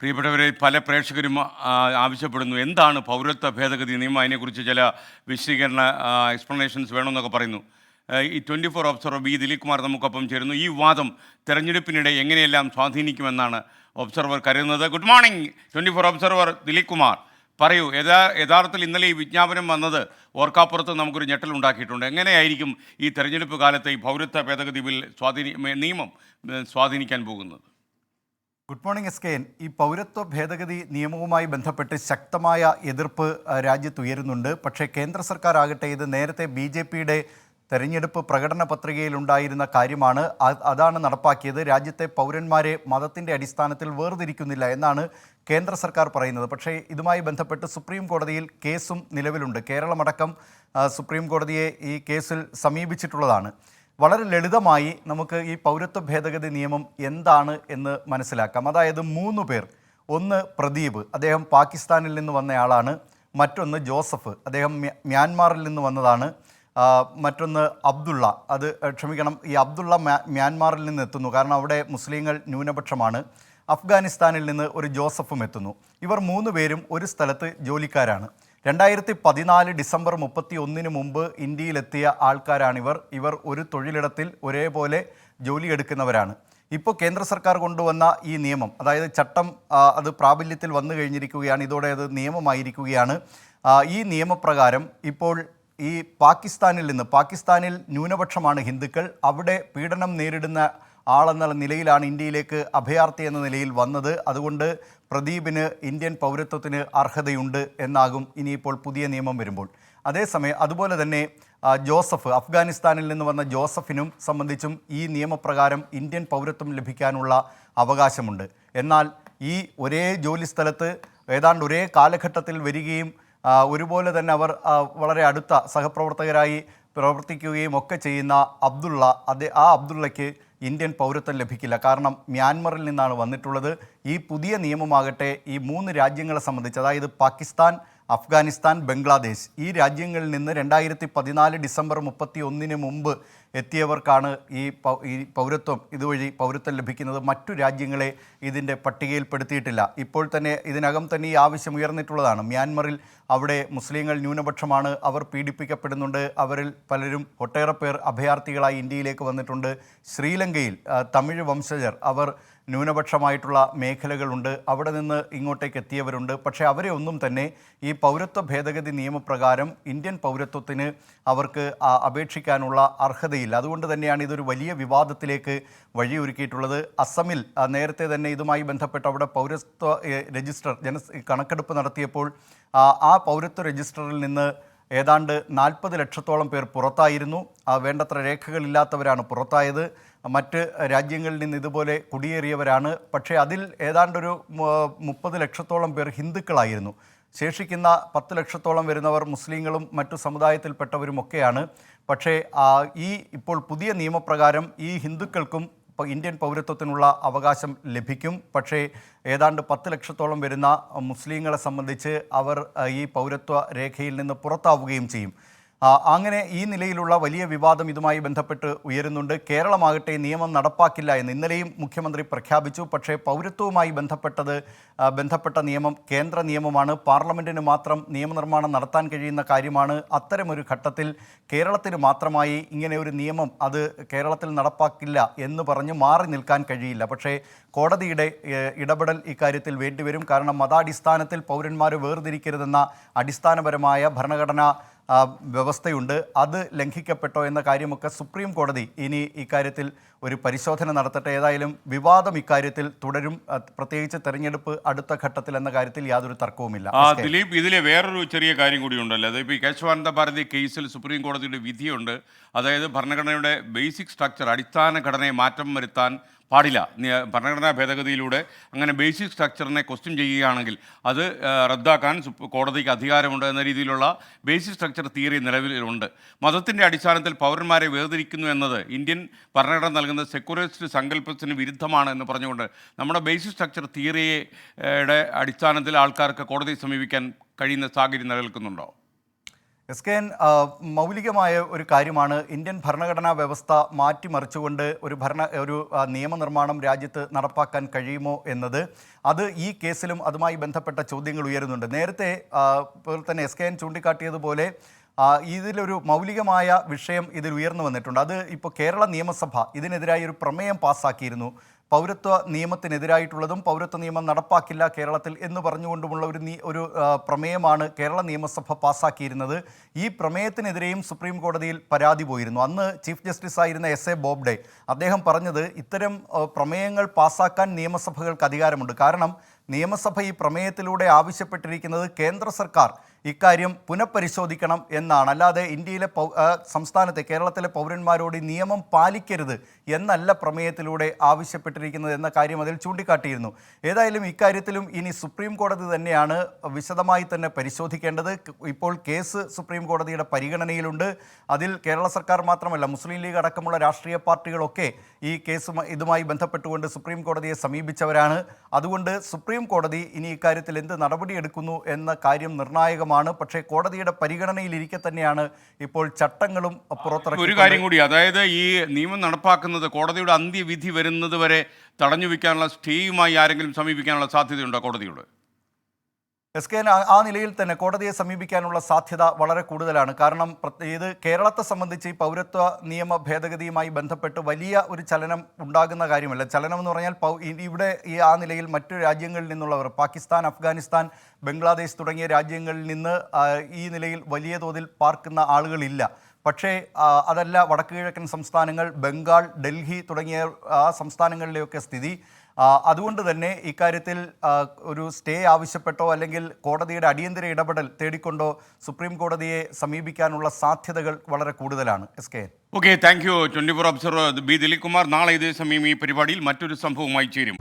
പ്രിയപ്പെട്ടവരെ പല പ്രേക്ഷകരും ആവശ്യപ്പെടുന്നു എന്താണ് പൗരത്വ ഭേദഗതി നിയമം? അതിനെക്കുറിച്ച് ചില വിശദീകരണ എക്സ്പ്ലനേഷൻസ് വേണമെന്നൊക്കെ പറയുന്നു. ഈ twenty four observer B Dileep Kumar നമുക്കൊപ്പം ചേരുന്നു. ഈ വാദം തെരഞ്ഞെടുപ്പിനിടെ എങ്ങനെയെല്ലാം സ്വാധീനിക്കുമെന്നാണ് ഒബ്സർവർ കരുതുന്നത്. Good morning twenty four observer Dileep Kumar പറയൂ യഥാ യഥാർത്ഥത്തിൽ ഇന്നലെ ഈ വിജ്ഞാപനം വന്നത് ഓർക്കാപ്പുറത്ത് നമുക്കൊരു ഞെട്ടലുണ്ടാക്കിയിട്ടുണ്ട് എങ്ങനെയായിരിക്കും ഈ തെരഞ്ഞെടുപ്പ് കാലത്ത് ഈ പൗരത്വ ഭേദഗതി ബിൽ സ്വാധീനി നിയമം സ്വാധീനിക്കാൻ പോകുന്നത്? Good morning S K N. ഈ പൗരത്വ ഭേദഗതി നിയമവുമായി ബന്ധപ്പെട്ട് ശക്തമായ എതിർപ്പ് ആ, രാജ്യത്ത് ഉയരുന്നുണ്ട്. പക്ഷേ കേന്ദ്ര സർക്കാർ ആകട്ടെ ഇത് നേരത്തെ ബി ജെ പിയുടെ തെരഞ്ഞെടുപ്പ് പ്രകടന പത്രികയിലുണ്ടായിരുന്ന കാര്യമാണ്. അതാണ് നടപ്പാക്കിയത്. രാജ്യത്തെ പൗരന്മാരെ മതത്തിന്റെ അടിസ്ഥാനത്തിൽ വേർതിരിക്കുന്നില്ല എന്നാണ് കേന്ദ്ര സർക്കാർ പറയുന്നത്. പക്ഷേ ഇതുമായി ബന്ധപ്പെട്ട് സുപ്രീം കോടതിയിൽ കേസും നിലവിലുണ്ട്. കേരളമടക്കം സുപ്രീം കോടതിയെ ഈ കേസിൽ സമീപിച്ചിട്ടുള്ളതാണ്. വളരെ ലളിതമായി നമുക്ക് ഈ പൗരത്വ ഭേദഗതി നിയമം എന്താണ് എന്ന് മനസ്സിലാക്കാം. അതായത് മൂന്ന് പേർ. ഒന്ന് പ്രദീപ് അദ്ദേഹം പാകിസ്ഥാനിൽ നിന്ന് വന്നയാളാണ് മറ്റൊന്ന് ജോസഫ് അദ്ദേഹം മ്യ- മ്യാൻമാറിൽ നിന്ന് വന്നതാണ്. മറ്റൊന്ന് അബ്ദുള്ള. അത് ക്ഷമിക്കണം ഈ അബ്ദുള്ള മ്യാ- മ്യാൻമാറിൽ നിന്ന് എത്തുന്നു. കാരണം അവിടെ മുസ്ലിങ്ങൾ ന്യൂനപക്ഷമാണ്. അഫ്ഗാനിസ്ഥാനിൽ നിന്ന് ഒരു ജോസഫും എത്തുന്നു. ഇവർ മൂന്ന് പേരും ഒരു സ്ഥലത്ത് ജോലിക്കാരാണ്. രണ്ടായിരത്തി പതിനാല് ഡിസംബർ മുപ്പത്തി ഒന്നിന് മുമ്പ് ഇന്ത്യയിലെത്തിയ ആൾക്കാരാണിവർ. ഇവർ ഒരു തൊഴിലിടത്തിൽ ഒരേപോലെ ജോലിയെടുക്കുന്നവരാണ്. ഇപ്പോൾ കേന്ദ്ര സർക്കാർ കൊണ്ടുവന്ന ഈ നിയമം അതായത് ചട്ടം അത് പ്രാബല്യത്തിൽ വന്നു കഴിഞ്ഞിരിക്കുകയാണ് ഇതോടെ അത് നിയമമായിരിക്കുകയാണ്. ഈ നിയമപ്രകാരം ഇപ്പോൾ ഈ പാകിസ്ഥാനിൽ നിന്ന് പാകിസ്ഥാനിൽ ന്യൂനപക്ഷമാണ് ഹിന്ദുക്കൾ അവിടെ പീഡനം നേരിടുന്ന ആളെന്ന നിലയിലാണ് ഇന്ത്യയിലേക്ക് അഭയാർത്ഥി എന്ന നിലയിൽ വന്നത്. അതുകൊണ്ട് പ്രദീപിന് ഇന്ത്യൻ പൗരത്വത്തിന് അർഹതയുണ്ട് എന്നാകും ഇനിയിപ്പോൾ പുതിയ നിയമം വരുമ്പോൾ. അതേസമയം അതുപോലെ തന്നെ ജോസഫ് അഫ്ഗാനിസ്ഥാനിൽ നിന്ന് വന്ന ജോസഫിനും സംബന്ധിച്ചും ഈ നിയമപ്രകാരം ഇന്ത്യൻ പൗരത്വം ലഭിക്കാനുള്ള അവകാശമുണ്ട്. എന്നാൽ ഈ ഒരേ ജോലി സ്ഥലത്ത് ഏതാണ്ട് ഒരേ കാലഘട്ടത്തിൽ വരികയും ഒരുപോലെ തന്നെ അവർ വളരെ അടുത്ത സഹപ്രവർത്തകരായി പ്രവർത്തിക്കുകയും ഒക്കെ ചെയ്യുന്ന അബ്ദുള്ള അതെ ആ അബ്ദുള്ളയ്ക്ക് ഇന്ത്യൻ പൗരത്വം ലഭിക്കില്ല. കാരണം മ്യാൻമറിൽ നിന്നാണ് വന്നിട്ടുള്ളത്. ഈ പുതിയ നിയമമാകട്ടെ ഈ മൂന്ന് രാജ്യങ്ങളെ സംബന്ധിച്ച് അതായത് പാകിസ്ഥാൻ അഫ്ഗാനിസ്ഥാൻ ബംഗ്ലാദേശ് ഈ രാജ്യങ്ങളിൽ നിന്ന് രണ്ടായിരത്തി പതിനാല് ഡിസംബർ മുപ്പത്തി ഒന്നിന് മുമ്പ് എത്തിയവർക്കാണ് ഈ പൗരത്വം ഇതുവഴി പൗരത്വം ലഭിക്കുന്നത്. മറ്റു രാജ്യങ്ങളെ ഇതിന്റെ പട്ടികയിൽപ്പെടുത്തിയിട്ടില്ല. ഇപ്പോൾ തന്നെ ഇതിനകം തന്നെ ഈ ആവശ്യം ഉയർന്നിട്ടുള്ളതാണ്. മ്യാൻമറിൽ അവിടെ മുസ്ലിങ്ങൾ ന്യൂനപക്ഷമാണ്. അവർ പീഡിപ്പിക്കപ്പെടുന്നുണ്ട്. അവരിൽ പലരും ഒട്ടേറെ പേർ അഭയാർത്ഥികളായി ഇന്ത്യയിലേക്ക് വന്നിട്ടുണ്ട്. ശ്രീലങ്കയിൽ തമിഴ് വംശജർ അവർ ന്യൂനപക്ഷമായിട്ടുള്ള മേഖലകളുണ്ട്. അവിടെ നിന്ന് ഇങ്ങോട്ടേക്ക് എത്തിയവരുണ്ട്. പക്ഷേ അവരെ ഒന്നും തന്നെ ഈ പൗരത്വ ഭേദഗതി നിയമപ്രകാരം ഇന്ത്യൻ പൗരത്വത്തിന് അവർക്ക് അപേക്ഷിക്കാനുള്ള അർഹതയില്ല. അതുകൊണ്ട് തന്നെയാണ് ഇതൊരു വലിയ വിവാദത്തിലേക്ക് വഴിയൊരുക്കിയിട്ടുള്ളത്. അസമിൽ നേരത്തെ തന്നെ ഇതുമായി ബന്ധപ്പെട്ട് അവിടെ പൗരത്വ രജിസ്റ്റർ ജന കണക്കെടുപ്പ് നടത്തിയപ്പോൾ ആ, പൗരത്വ രജിസ്റ്ററിൽ നിന്ന് ഏതാണ്ട് നാൽപ്പത് ലക്ഷത്തോളം പേർ പുറത്തായിരുന്നു. വേണ്ടത്ര രേഖകളില്ലാത്തവരാണ് പുറത്തായത്. മറ്റ് രാജ്യങ്ങളിൽ നിന്ന് ഇതുപോലെ കുടിയേറിയവരാണ്. പക്ഷേ അതിൽ ഏതാണ്ടൊരു മുപ്പത് ലക്ഷത്തോളം പേർ ഹിന്ദുക്കളായിരുന്നു. ശേഷിക്കുന്ന പത്ത് ലക്ഷത്തോളം വരുന്നവർ മുസ്ലിങ്ങളും മറ്റു സമുദായത്തിൽപ്പെട്ടവരുമൊക്കെയാണ്. പക്ഷേ ഈ ഇപ്പോൾ പുതിയ നിയമപ്രകാരം ഈ ഹിന്ദുക്കൾക്കും ഇന്ത്യൻ പൗരത്വത്തിനുള്ള അവകാശം ലഭിക്കും. പക്ഷേ ഏതാണ്ട് പത്ത് ലക്ഷത്തോളം വരുന്ന മുസ്ലിങ്ങളെ സംബന്ധിച്ച് അവർ ഈ പൗരത്വ രേഖയിൽ നിന്ന് പുറത്താവുകയും ചെയ്യും. അങ്ങനെ ഈ നിലയിലുള്ള വലിയ വിവാദം ഇതുമായി ബന്ധപ്പെട്ട് ഉയരുന്നുണ്ട്. കേരളമാകട്ടെ നിയമം നടപ്പാക്കില്ല എന്ന് ഇന്നലെയും മുഖ്യമന്ത്രി പ്രഖ്യാപിച്ചു. പക്ഷേ പൗരത്വവുമായി ബന്ധപ്പെട്ടത് ബന്ധപ്പെട്ട നിയമം കേന്ദ്ര നിയമമാണ്. പാർലമെന്റിന് മാത്രം നിയമനിർമ്മാണം നടത്താൻ കഴിയുന്ന കാര്യമാണ്. അത്തരമൊരു ഘട്ടത്തിൽ കേരളത്തിന് മാത്രമായി ഇങ്ങനെ ഒരു നിയമം അത് കേരളത്തിൽ നടപ്പാക്കില്ല എന്ന് പറഞ്ഞ് മാറി നിൽക്കാൻ കഴിയില്ല. പക്ഷേ കോടതിയുടെ ഇടപെടൽ ഇക്കാര്യത്തിൽ വേണ്ടിവരും. കാരണം മതാടിസ്ഥാനത്തിൽ പൗരന്മാർ വേർതിരിക്കരുതെന്ന അടിസ്ഥാനപരമായ ഭരണഘടനാ വ്യവസ്ഥയുണ്ട്. അത് ലംഘിക്കപ്പെട്ടോ എന്ന കാര്യമൊക്കെ സുപ്രീം കോടതി ഇനി ഇക്കാര്യത്തിൽ ഒരു പരിശോധന നടത്തട്ടെ. ഏതായാലും വിവാദം ഇക്കാര്യത്തിൽ തുടരും. പ്രത്യേകിച്ച് തെരഞ്ഞെടുപ്പ് അടുത്ത ഘട്ടത്തിൽ എന്ന കാര്യത്തിൽ യാതൊരു തർക്കവുമില്ല. ആ ദിലീപ് ഇതിലെ വേറൊരു ചെറിയ കാര്യം കൂടി ഉണ്ടല്ലോ. അതായത് ഇപ്പോൾ ഈ കേശവാനന്ദ ഭാരതി കേസിൽ സുപ്രീം കോടതിയുടെ വിധിയുണ്ട്. അതായത് ഭരണഘടനയുടെ ബേസിക് സ്ട്രക്ചർ അടിസ്ഥാന ഘടനയെ മാറ്റം വരുത്താൻ പാടില്ല. ഭരണഘടനാ ഭേദഗതിയിലൂടെ അങ്ങനെ ബേസിക് സ്ട്രക്ചറിനെ ക്വസ്റ്റ്യൻ ചെയ്യുകയാണെങ്കിൽ അത് റദ്ദാക്കാൻ കോടതിക്ക് അധികാരമുണ്ട് എന്ന രീതിയിലുള്ള ബേസിക് സ്ട്രക്ചർ തിയറി നിലവിലുണ്ട് മതത്തിന്റെ അടിസ്ഥാനത്തിൽ പൗരന്മാരെ വേർതിരിക്കുന്നു എന്നത് ഇന്ത്യൻ ഭരണഘടന നൽകുന്ന സെക്യുലറിസ്റ്റ് സങ്കല്പത്തിന് വിരുദ്ധമാണ് എന്ന് പറഞ്ഞുകൊണ്ട് നമ്മുടെ ബേസിക് സ്ട്രക്ചർ തിയറിയുടെ അടിസ്ഥാനത്തിൽ ആൾക്കാർക്ക് കോടതിയെ സമീപിക്കാൻ കഴിയുന്ന സാഹചര്യം നിലനിൽക്കുന്നുണ്ടോ? എസ് കെ എൻ മൗലികമായ ഒരു കാര്യമാണ് ഇന്ത്യൻ ഭരണഘടനാ വ്യവസ്ഥ മാറ്റിമറിച്ചുകൊണ്ട് ഒരു ഭരണ ഒരു നിയമനിർമ്മാണം രാജ്യത്ത് നടപ്പാക്കാൻ കഴിയുമോ എന്നത്. അത് ഈ കേസിലും അതുമായി ബന്ധപ്പെട്ട ചോദ്യങ്ങൾ ഉയരുന്നുണ്ട്. നേരത്തെ തന്നെ എസ് കെ എൻ ചൂണ്ടിക്കാട്ടിയതുപോലെ ഇതിലൊരു മൗലികമായ വിഷയം ഇതിൽ ഉയർന്നു വന്നിട്ടുണ്ട്. അത് ഇപ്പോൾ കേരള നിയമസഭ ഇതിനെതിരായി ഒരു പ്രമേയം പാസ്സാക്കിയിരുന്നു പൗരത്വ നിയമത്തിനെതിരായിട്ടുള്ളതും പൗരത്വ നിയമം നടപ്പാക്കില്ല കേരളത്തിൽ എന്ന് പറഞ്ഞുകൊണ്ടുമുള്ള ഒരു ഒരു പ്രമേയമാണ് കേരള നിയമസഭ പാസ്സാക്കിയിരുന്നത് ഈ പ്രമേയത്തിനെതിരെയും സുപ്രീം കോടതിയിൽ പരാതി പോയിരുന്നു. അന്ന് ചീഫ് ജസ്റ്റിസ് ആയിരുന്ന എസ് എ ബോബ്ഡെ അദ്ദേഹം പറഞ്ഞത് ഇത്തരം പ്രമേയങ്ങൾ പാസ്സാക്കാൻ നിയമസഭകൾക്ക് അധികാരമുണ്ട്. കാരണം നിയമസഭ ഈ പ്രമേയത്തിലൂടെ ആവശ്യപ്പെട്ടിരിക്കുന്നത് കേന്ദ്ര സർക്കാർ ഇക്കാര്യം പുനഃപരിശോധിക്കണം എന്നാണ്. അല്ലാതെ ഇന്ത്യയിലെ സംസ്ഥാനത്തെ കേരളത്തിലെ പൗരന്മാരോട് നിയമം പാലിക്കരുത് എന്നല്ല പ്രമേയത്തിലൂടെ ആവശ്യപ്പെട്ടിരിക്കുന്നത് എന്ന കാര്യം അതിൽ ചൂണ്ടിക്കാട്ടിയിരുന്നു. ഏതായാലും ഇക്കാര്യത്തിലും ഇനി സുപ്രീം കോടതി തന്നെയാണ് വിശദമായി തന്നെ പരിശോധിക്കേണ്ടത്. ഇപ്പോൾ കേസ് സുപ്രീം കോടതിയുടെ പരിഗണനയിലുണ്ട്. അതിൽ കേരള സർക്കാർ മാത്രമല്ല മുസ്ലിം ലീഗ് അടക്കമുള്ള രാഷ്ട്രീയ പാർട്ടികളൊക്കെ ഈ കേസ് ഇതുമായി ബന്ധപ്പെട്ടുകൊണ്ട് സുപ്രീം കോടതിയെ സമീപിച്ചവരാണ്. അതുകൊണ്ട് സുപ്രീം കോടതി ഇനി ഇക്കാര്യത്തിൽ എന്ത് നടപടിയെടുക്കുന്നു എന്ന കാര്യം നിർണായകമാണ് പക്ഷേ കോടതിയുടെ പരിഗണനയിലിരിക്കെ തന്നെയാണ് ഇപ്പോൾ ചട്ടങ്ങളും ഒരു കാര്യം കൂടി അതായത് ഈ നിയമം നടപ്പാക്കുന്നത് കോടതിയുടെ അന്ത്യവിധി വരുന്നത് വരെ തടഞ്ഞു വയ്ക്കാനുള്ള സ്റ്റേയുമായി ആരെങ്കിലും സമീപിക്കാനുള്ള സാധ്യതയുണ്ടോ കോടതിയോട്? എസ് കെ ആ- നിലയിൽ തന്നെ കോടതിയെ സമീപിക്കാനുള്ള സാധ്യത വളരെ കൂടുതലാണ്. കാരണം ഇത് കേരളത്തെ സംബന്ധിച്ച് പൗരത്വ നിയമ ഭേദഗതിയുമായി ബന്ധപ്പെട്ട് വലിയ ഒരു ചലനം ഉണ്ടാകുന്ന കാര്യമല്ല. ചലനം എന്ന് പറഞ്ഞാൽ ഇവിടെ ഈ ആ നിലയിൽ മറ്റു രാജ്യങ്ങളിൽ നിന്നുള്ളവർ പാകിസ്ഥാൻ അഫ്ഗാനിസ്ഥാൻ ബംഗ്ലാദേശ് തുടങ്ങിയ രാജ്യങ്ങളിൽ നിന്ന് ഈ നിലയിൽ വലിയ തോതിൽ പാർക്കുന്ന ആളുകളില്ല. പക്ഷേ അതല്ല വടക്കു കിഴക്കൻ സംസ്ഥാനങ്ങൾ ബംഗാൾ ഡൽഹി തുടങ്ങിയ ആ സംസ്ഥാനങ്ങളിലെയൊക്കെ സ്ഥിതി. അതുകൊണ്ട് തന്നെ ഇക്കാര്യത്തിൽ ഒരു സ്റ്റേ ആവശ്യപ്പെട്ടോ അല്ലെങ്കിൽ കോടതിയുടെ അടിയന്തര ഇടപെടൽ തേടിക്കൊണ്ടോ സുപ്രീം കോടതിയെ സമീപിക്കാനുള്ള സാധ്യതകൾ വളരെ കൂടുതലാണ്. S K okay thank you twenty four observer B. Dileep Kumar. നാളെ ഇതേ സമയം ഈ പരിപാടിയിൽ മറ്റൊരു സംഭവവുമായി ചേരും.